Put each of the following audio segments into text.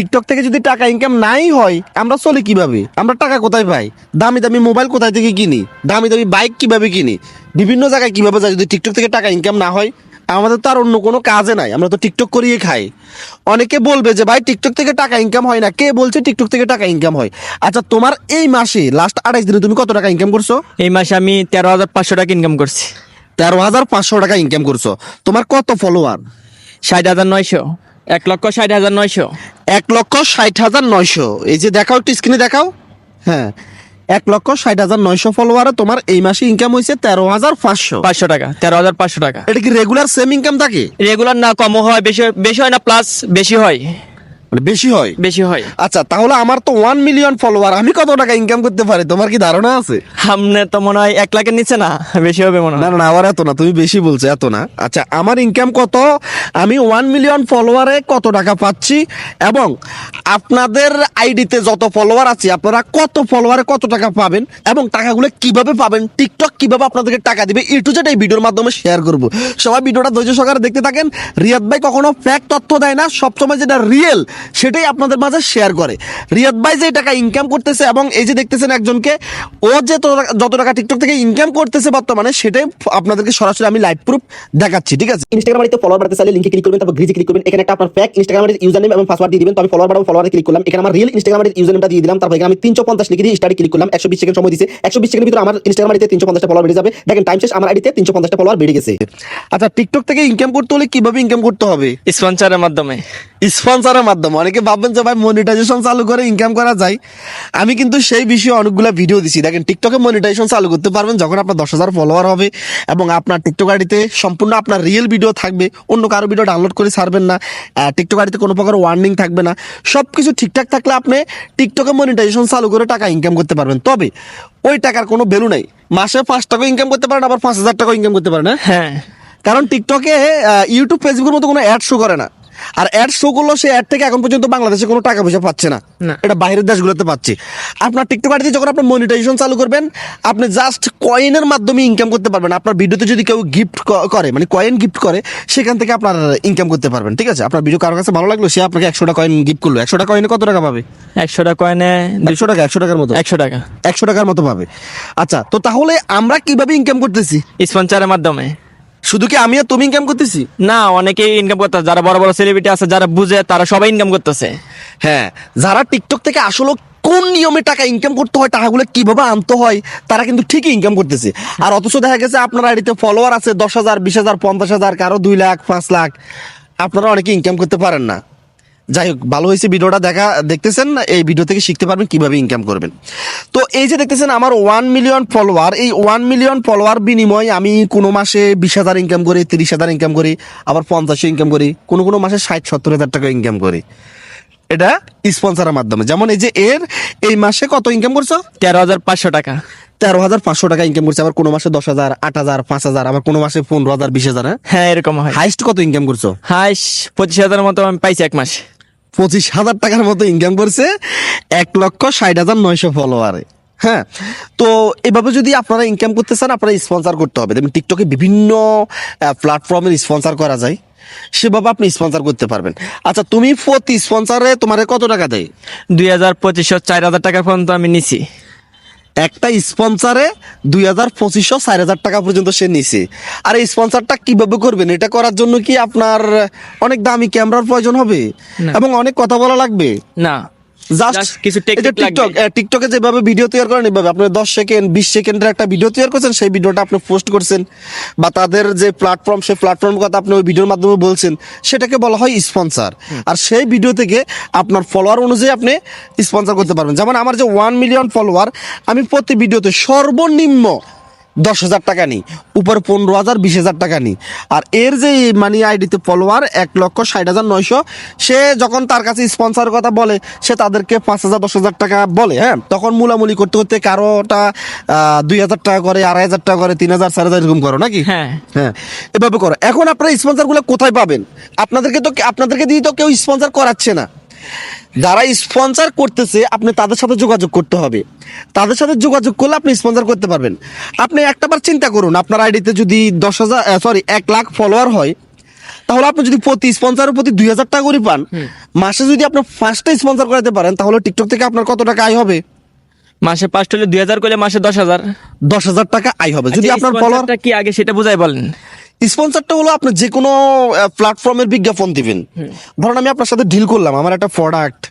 TikTok থেকে যদি টাকা ইনকাম নাই হয় আমরা চলি কীভাবে? আমরা টাকা কোথায় পাই? দামি দামি মোবাইল কোথায় থেকে কিনি? দামি দামি বাইক কীভাবে কিনি? বিভিন্ন জায়গায় কীভাবে যায় যদি টিকটক থেকে টাকা ইনকাম না হয়? আমাদের তো আর অন্য কোনো কাজে নাই আমরা তো টিকটক করিয়ে খাই। অনেকে বলবে যে ভাই টিকটক থেকে টাকা ইনকাম হয় না। কে বলছে টিকটক থেকে টাকা ইনকাম হয়? আচ্ছা তোমার এই মাসে লাস্ট আড়াইশ দিনে তুমি কত টাকা ইনকাম করছ? এই মাসে আমি তেরো হাজার পাঁচশো টাকা ইনকাম করছি। তেরো হাজার পাঁচশো টাকা ইনকাম করছ। তোমার কত ফলোয়ার ষাট হাজার নয়শো। এক লক্ষ ষাট হাজার নয়শো। এক লক্ষ ষাট হাজার নয়শো। এই যে দেখাও একটু স্ক্রিনে দেখাও। হ্যাঁ এক লক্ষ ষাট হাজার নয়শো ফলোয়ারে তোমার এই মাসে ইনকাম হয়েছে তেরো হাজার পাঁচশো। পাঁচশো টাকা তেরো হাজার পাঁচশো টাকা। এটা কি রেগুলার সেম ইনকাম থাকে রেগুলার না কমও হয় বেশি বেশি হয় না প্লাস বেশি হয়। মানে বেশি হয়? বেশি হয়। আচ্ছা তাহলে আমার তো ওয়ান মিলিয়ন ফলোয়ার আমি কত টাকা ইনকাম করতে পারি? তোমার কি ধারণা আছে? সামনে তো মনে হয় এক লাখের নিচে না বেশি হবে মনে হয়। না না, আবার এত না তুমি বেশি বলছো এত না। আচ্ছা আমার ইনকাম কত? আমি ওয়ান মিলিয়ন ফলোয়ারে কত টাকা পাচ্ছি? এবং আপনাদের আইডিতে যত ফলোয়ার আছে আপনারা কত ফলোয়ারে কত টাকা পাবেন? এবং টাকাগুলো কীভাবে পাবেন? টিকটক কীভাবে আপনাদেরকে টাকা দিবে? এ টু জেড এই ভিডিওর মাধ্যমে শেয়ার করব। সবাই ভিডিওটা ধৈর্য সহকারে দেখতে থাকেন। রিয়াদ ভাই কখনো ফ্যাক তথ্য দেয় না সবসময় যেটা রিয়েল সেটাই আপনাদের মাঝে শেয়ার করে। রিয়াদ ভাই যে টাকা ইনকাম করতেছে এবং এই যে দেখতেছেন একজনকে ও যে যত টাকা টিকটক থেকে ইনকাম করতেছে বর্তমানে সেটাই আপনাদেরকে সরাসরি আমি লাইভ প্রুফ দেখাচ্ছি ঠিক আছে? ইনস্টাগ্রাম আইডিতে ফলোয়ার বাড়াতে চাইলে লিংকে ক্লিক করবেন তারপর গ্রিজে ক্লিক করবেন। এখানে একটা আপনার ফেক ইনস্টাগ্রাম আইডির ইউজার নেম এবং পাসওয়ার্ড দিয়ে দিবেন। তো আমি ফলোয়ার বাড়াবো ফলোয়ারে ক্লিক করলাম। এখানে আমার রিয়েল ইনস্টাগ্রামের ইউজার নেমটা দিয়ে দিলাম। তারপর এখানে আমি তিনশো পঞ্চাশ লিখে দিয়ে স্টার্ট ক্লিক করলাম। একশো বিশ সেকেন্ড সময় দিয়েছে একশো বিশ সেকেন্ডের ভিতরে আমার ইনস্টাগ্রাম আইডিতে তিনশো পঞ্চাশটা ফলোয়ার বেড়ে যাবে। দেখেন টাইম শেষ। আমার আইডিতে তিনশো পঞ্চাশটা ফলোয়ার বেড়ে গেছে। আচ্ছা টিকটক থেকে ইনকাম করতে হলে কীভাবে ইনকাম করতে হবে? স্পন্সারের মাধ্যমে। স্পন্সরের মাধ্যমে। অনেকে ভাববেন যে ভাই মনিটাইজেশন চালু করে ইনকাম করা যায়। আমি কিন্তু সেই বিষয়ে অনেকগুলো ভিডিও দিছি। দেখেন টিকটকে মনিটাইজেশন চালু করতে পারবেন যখন আপনার দশ হাজার ফলোয়ার হবে এবং আপনার টিকটক আইডিতে সম্পূর্ণ আপনার রিয়েল ভিডিও থাকবে। অন্য কারও ভিডিও ডাউনলোড করে ছাড়বেন না। টিকটক আইডিতে কোনো প্রকার ওয়ার্নিং থাকবে না। সব কিছু ঠিকঠাক থাকলে আপনি টিকটকে মনিটাইজেশন চালু করে টাকা ইনকাম করতে পারবেন। তবে ওই টাকার কোনো ভ্যালু নাই। মাসে পাঁচ টাকা ইনকাম করতে পারেন আবার পাঁচ হাজার টাকা ইনকাম করতে পারেন হ্যাঁ? হ্যাঁ। কারণ টিকটকে ইউটিউব ফেসবুকের মতো কোনো অ্যাড শো করে না। আর অ্যাড শো করলেও সেই অ্যাড থেকে এখন পর্যন্ত বাংলাদেশে কোনো টাকা পয়সা পাচ্ছে না। এটা বাইরের দেশগুলোতে পাচ্ছে। আপনার টিকটক আইডিতে যখন আপনি মনিটাইজেশন চালু করবেন আপনি জাস্ট কয়েনের মাধ্যমে ইনকাম করতে পারবেন। আপনার ভিডিওতে যদি কেউ গিফট করে মানে কয়েন গিফট করে সেখান থেকে আপনার ইনকাম করতে পারবেন ঠিক আছে? আপনার ভিডিও কারোর কাছে ভালো লাগল সে আপনাকে একশোটা কয়েন গিফট করল। একশোটা কয়েনে কত টাকা পাবে? একশো টাকা কয়েনে একশো টাকা একশো টাকার মতো। একশো টাকা। একশো টাকার মতো পাবে। আচ্ছা তো তাহলে আমরা কীভাবে ইনকাম করতেছি? স্পন্সারের মাধ্যমে। শুধু কি আমিও তুমি ইনকাম করতেছি? না অনেকে ইনকাম করতেছে। যারা বড় বড় সেলিব্রিটি আছে যারা বুঝে তারা সবাই ইনকাম করতেছে। হ্যাঁ যারা টিকটক থেকে আসলে কোন নিয়মে টাকা ইনকাম করতে হয় টাকাগুলো কীভাবে আনতে হয় তারা কিন্তু ঠিকই ইনকাম করতেছে। আর অথচ দেখা গেছে আপনার আইডিতে ফলোয়ার আছে দশ হাজার বিশ হাজার পঞ্চাশ হাজার কারও দুই লাখ পাঁচ লাখ। আপনারা অনেকে ইনকাম করতে পারেন না। যাই হোক ভালো হয়েছে ভিডিওটা দেখা দেখতেছেন এই ভিডিও থেকে শিখতে পারবেন কীভাবে ইনকাম করবেন। তো এই যে দেখতেছেন আমার ওয়ান মিলিয়ন ফলোয়ার এই ওয়ান মিলিয়ন ফলোয়ার বিনিময়ে আমি কোনো মাসে বিশ হাজার ইনকাম করি তিরিশ হাজার ইনকাম করি আবার পঞ্চাশে ইনকাম করি কোনো কোনো মাসে ষাট সত্তর হাজার টাকা ইনকাম করি। এটা স্পন্সরের মাধ্যমে। যেমন এই যে এর এই মাসে কত ইনকাম করছ? তেরো হাজার পাঁচশো টাকা। তেরো হাজার পাঁচশো টাকা ইনকাম করছে আবার কোনো মাসে দশ হাজার আট হাজার পাঁচ হাজার আবার কোনো মাসে পনেরো হাজার বিশ হাজার হ্যাঁ? এরকম হয়। হাইস্ট কত ইনকাম করছ? হাইস পঁচিশ হাজারের মতো আমি পাইছি এক মাস। পঁচিশ হাজার টাকার মতো ইনকাম করছে, এক লক্ষ ষাট হাজার নয়শো ফলোয়ারে হ্যাঁ? তো এভাবে যদি আপনারা ইনকাম করতে চান, আপনারা স্পন্সার করতে হবে। যেমন টিকটকে বিভিন্ন প্ল্যাটফর্মে স্পন্সার করা যায়, সেভাবে আপনি স্পন্সার করতে পারবেন। আচ্ছা তুমি প্রতি স্পন্সারে তোমার কত টাকা দেয়? দুই হাজার পঁচিশশো চার হাজার টাকা পর্যন্ত আমি নিছি। একটা স্পন্সারে দুই হাজার পঁচিশশো চার হাজার টাকা পর্যন্ত সে নিছে। আর এই স্পন্সারটা কীভাবে করবেন? এটা করার জন্য কি আপনার অনেক দামি ক্যামেরার প্রয়োজন হবে? এবং অনেক কথা বলা লাগবে? না। জাস্ট কিছু টিকটক টিকটকে যেভাবে ভিডিও তৈরি করেন এভাবে আপনি দশ সেকেন্ড বিশ সেকেন্ডের একটা ভিডিও তৈরি করছেন সেই ভিডিওটা আপনি পোস্ট করছেন বা তাদের যে প্ল্যাটফর্ম সেই প্ল্যাটফর্ম কথা আপনি ওই ভিডিওর মাধ্যমে বলছেন সেটাকে বলা হয় স্পন্সর আর সেই ভিডিও থেকে আপনার ফলোয়ার অনুযায়ী আপনি স্পন্সর করতে পারবেন। যেমন আমার যে ওয়ান মিলিয়ন ফলোয়ার আমি প্রতি ভিডিওতে সর্বনিম্ন দশ হাজার টাকা নিই উপরে পনেরো হাজার বিশ হাজার টাকা নিই আর এর যে মানি আইডিতে ফলোয়ার এক লক্ষ ষাট হাজার নয়শো সে যখন তার কাছে স্পন্সরের কথা বলে সে তাদেরকে পাঁচ হাজার দশ হাজার টাকা বলে হ্যাঁ? তখন মূলামূলি করতে করতে কারোটা দুই হাজার টাকা করে আড়াই হাজার টাকা করে তিন হাজার চার হাজার এরকম করো নাকি? হ্যাঁ। হ্যাঁ এভাবে করো। এখন আপনারা স্পন্সরগুলো কোথায় পাবেন? আপনাদেরকে তো আপনাদেরকে দিয়ে তো কেউ স্পন্সর করাচ্ছে না। যারা স্পন্সর করতেছে আপনি তাদের সাথে যোগাযোগ করতে হবে। তাদের সাথে যোগাযোগ করলে আপনি স্পন্সর করতে পারবেন। আপনি একটাবার চিন্তা করুন আপনার আইডিতে যদি দশ হাজার সরি এক লাখ ফলোয়ার হয় তাহলে আপনি যদি প্রতি স্পন্সরের প্রতি দুই হাজার টাকা করে পান মাসে যদি আপনি পাঁচটা স্পন্সর করাতে পারেন তাহলে টিকটক থেকে আপনার কত টাকা আয় হবে? মাসে পাঁচটা হলে দুই হাজার করলে মাসে দশ হাজার। দশ হাজার টাকা আয় হবে। যদি আচ্ছা, আপনার sponsor ফলোয়ার কি আগে সেটা বুঝাই বলেন। স্পন্সরটা হলো আপনি যে কোনো প্ল্যাটফর্মের বিজ্ঞাপন দিবেন। ধরুন আমি আপনার সাথে ডিল করলাম, আমার একটা প্রোডাক্ট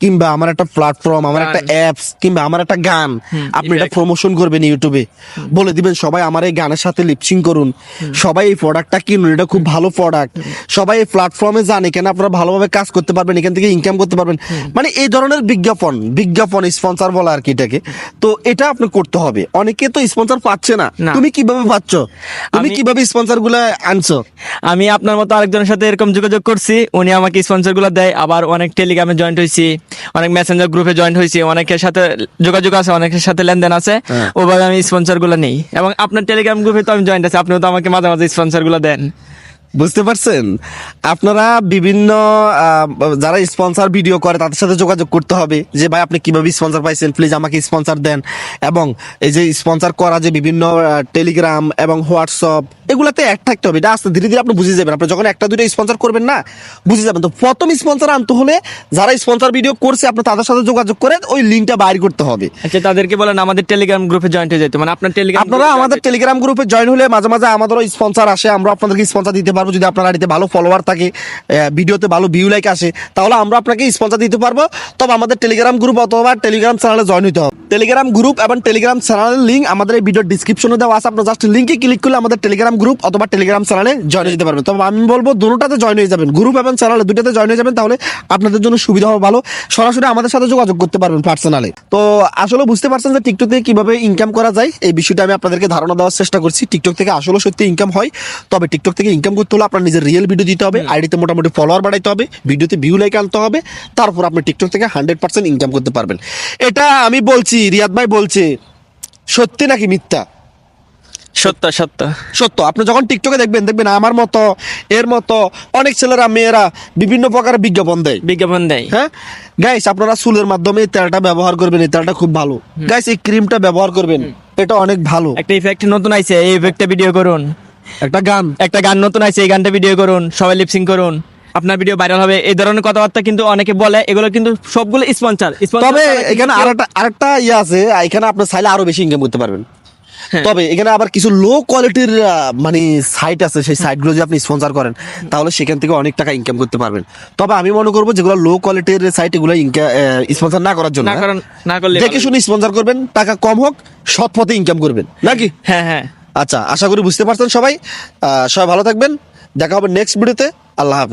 কিংবা আমার একটা প্ল্যাটফর্ম আমার একটা অ্যাপস কিংবা আমার একটা গান। আপনি এটা প্রমোশন করবেন ইউটিউবে। বলে দিবেন সবাই আমার এই গানের সাথে লিপসিং করুন। সবাই এই প্রোডাক্টটা কিনুন এটা খুব ভালো প্রোডাক্ট সবাই এই প্ল্যাটফর্মে যান এখানে আপনারা ভালোভাবে কাজ করতে পারবেন এখান থেকে ইনকাম করতে পারবেন। মানে এই ধরনের বিজ্ঞাপন বিজ্ঞাপন স্পন্সর বলা আর কি এটাকে। তো এটা আপনি করতে হবে। অনেকে তো স্পন্সর পাচ্ছে না। তুমি কীভাবে পাচ্ছ? তুমি আমি- কীভাবে স্পন্সরগুলো আনছো? আমি আপনার মতো আরেকজনের সাথে এরকম যোগাযোগ করছি। উনি আমাকে স্পন্সরগুলো দেয়। আবার অনেক টেলিগ্রামে জয়েন্ট হয়েছি অনেক মেসেঞ্জার গ্রুপে জয়েন্ট হয়েছি অনেকের সাথে যোগাযোগ আছে অনেকের সাথে লেনদেন আছে হ্যাঁ। ওভাবে আমি স্পন্সরগুলো নেই। এবং আপনার টেলিগ্রাম গ্রুপে তো আমি জয়েন্ট আছি আপনিও তো আমাকে মাঝে মাঝে স্পন্সরগুলো দেন। বুঝতে পারছেন? আপনারা বিভিন্ন যারা স্পন্সর ভিডিও করে তাদের সাথে যোগাযোগ করতে হবে যে ভাই আপনি কীভাবে স্পন্সর পাইছেন? প্লিজ আমাকে স্পন্সর দেন। এবং এই যে স্পন্সর করা যে বিভিন্ন টেলিগ্রাম এবং হোয়াটসঅ্যাপ এগুলাতে অ্যাড থাকতে হবে এটা আস্তে ধীরে ধীরে আপনি বুঝে যাবেন। আপনি যখন একটা দুটো স্পন্সর করবেন না বুঝে যাবেন। তো প্রথম স্পন্সর আনতে হলে যারা স্পন্সর ভিডিও করছে আপনি তাদের সাথে যোগাযোগ করে ওই লিঙ্কটা বাইর করতে হবে। আচ্ছা তাদেরকে বলেন আমাদের টেলিগ্রাম গ্রুপে জয়েন্ট হয়ে যেতে মানে আপনার টেলিগ্রাম আপনারা আমাদের টেলিগ্রাম গ্রুপে জয়েন হলে মাঝে মাঝে আমাদেরও স্পন্সর আসে আমরা আপনাদেরকে স্পন্সর দিতে পারব। যদি আপনার আড়িতে ভালো ফলোয়ার থাকে ভিডিওতে ভালো ভিউ লাইক আসে তাহলে আমরা আপনাকে স্পন্সর দিতে পারব। তবে আমাদের টেলিগ্রাম গ্রুপ অথবা টেলিগ্রাম চ্যানেলে জয়েন হতে হবে। টেলিগ্রাম গ্রুপ এবং টেলিগ্রাম চ্যানেলের লিঙ্ক আমাদের এই ভিডিও ডিসক্রিপশনে দেওয়া আছে। আপনার জাস্ট লিঙ্কে ক্লিক করলে আমাদের টেলিগ্রাম গ্রুপ অথবা টেলিগ্রাম চ্যানেলে জয়েন হয়ে যেতে পারবেন। তবে আমি বলব দুটোতে জয়েন হয়ে যাবেন। গ্রুপ এবং চ্যানেলে দুটোতে জয়েন হয়ে যাবেন তাহলে আপনাদের জন্য সুবিধা হবে ভালো। সরাসরি আমাদের সাথে যোগাযোগ করতে পারবেন পার্সোনালি তো আসলে বুঝতে পারছেন যে টিকটক থেকে কীভাবে ইনকাম করা যায় এই বিষয়টা আমি আপনাদেরকে ধারণা দেওয়ার চেষ্টা করছি। টিকটক থেকে আসলে সত্যি ইনকাম হয়। তবে টিকটক থেকে ইনকাম করতে হলে আপনার নিজের রিয়েল ভিডিও দিতে হবে আইডিতে মোটামুটি ফলোয়ার বাড়াইতে হবে ভিডিওতে ভিউ লাইক আনতে হবে। তারপর আপনি টিকটক থেকে হান্ড্রেড পার্সেন্ট ইনকাম করতে পারবেন। এটা আমি বলছি রিয়াদ ভাই বলছে সত্যি নাকি মিথ্যা? সত্য সত্য। সত্য। আপনি যখন টিকটকে দেখবেন দেখবেন আমার মতো এর মতো অনেক ছেলেরা মেয়েরা বিভিন্ন প্রকারের বিজ্ঞাপন দেয়। বিজ্ঞাপন দেয়। হ্যাঁ? গাইস আপনারা চুলের মাধ্যমে এই তেলটা ব্যবহার করবেন এই তেলটা খুব ভালো। গাইস এই ক্রিমটা ব্যবহার করবেন এটা অনেক ভালো। একটা ইফেক্ট নতুন আইছে এই ইফেক্টটা ভিডিও করুন। একটা গান। একটা গান নতুন আছে এই গানটা ভিডিও করুন সবাই লিপসিং করুন। আপনার ভিডিও ভাইরাল হবে। এই ধরনের কথাবার্তা কিন্তু অনেকে বলে। এগুলো কিন্তু সবগুলো স্পন্সর তবে এখানে আরেকটা আরেকটা ইয়ে আছে এখানে আপনি চাইলে আরও বেশি ইনকাম করতে পারবেন। তবে এখানে আবার কিছু লো কোয়ালিটির মানে সাইট আছে সেই সাইটগুলো যদি আপনি স্পন্সর করেন তাহলে সেখান থেকে অনেক টাকা ইনকাম করতে পারবেন। তবে আমি মনে করব যেগুলো লো কোয়ালিটির সাইট এগুলো স্পন্সর না করার জন্য হ্যাঁ? দেখে শুনে স্পন্সর করবেন টাকা কম হোক সৎ পথে ইনকাম করবেন। নাকি? হ্যাঁ হ্যাঁ। আচ্ছা আশা করি বুঝতে পারছেন সবাই। আহ, সবাই ভালো থাকবেন। দেখা হবে নেক্সট ভিডিওতে আল্লাহ হাফেজ।